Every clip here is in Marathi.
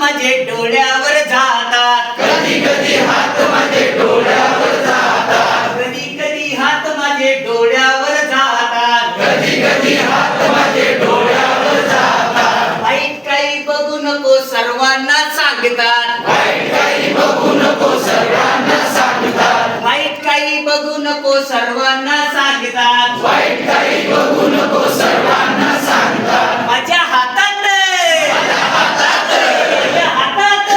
माझे डोळ्यावर जातात. कधी कधी हात डोळ्यावर कधी कधी हात माझे डोळ्यावर जातात. कधी काही बघू नको सर्वांना सांगतात. बघू नको सर्वांना काही बघू नको सर्वांना सांगतात. वाईट काही बघू नको सर्वांना सांगतात माझ्या हातात माझ्या हातात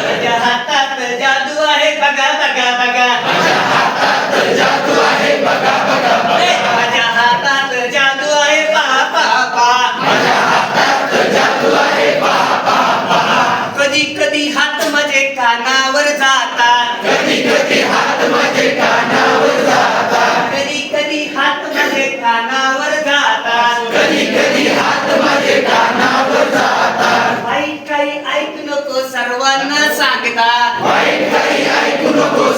माझ्या हातात जादू आहे बघा बघा बघा माझ्या हातात जादू आहे बघा बघा बघा माझ्या हातात जादू आहे पहा पहा पहा माझ्या हातात जादू आहे पहा पहा पहा कधी कधी हात माझे कानावर जातात कधी कधी हात माझे कानावर जातात कधी कधी हात माझे कानावर जातात कधी कधी हात माझे कानावर जातात वाईट काही ऐकू नको सर्वांना सांगतात वाईट काही ऐकू नको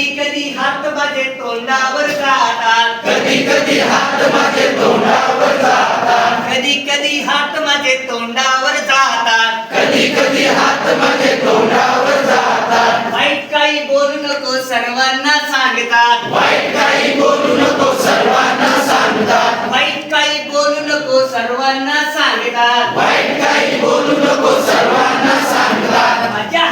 कधी कधी हात माझे तोंडावर जातात. कधी कधी हात माझे तोंडावर जातात. कधी कधी हात माझे तोंडावर जातात. कधी कधी हात माझे तोंडावर जातात. वाईट काही बोलू नको सर्वांना सांगतात. वाईट काही बोलू नको सर्वांना सांगतात. वाईट काही बोलू नको सर्वांना सांगतात. वाईट काही बोलू नको सर्वांना सांगतात. माझ्या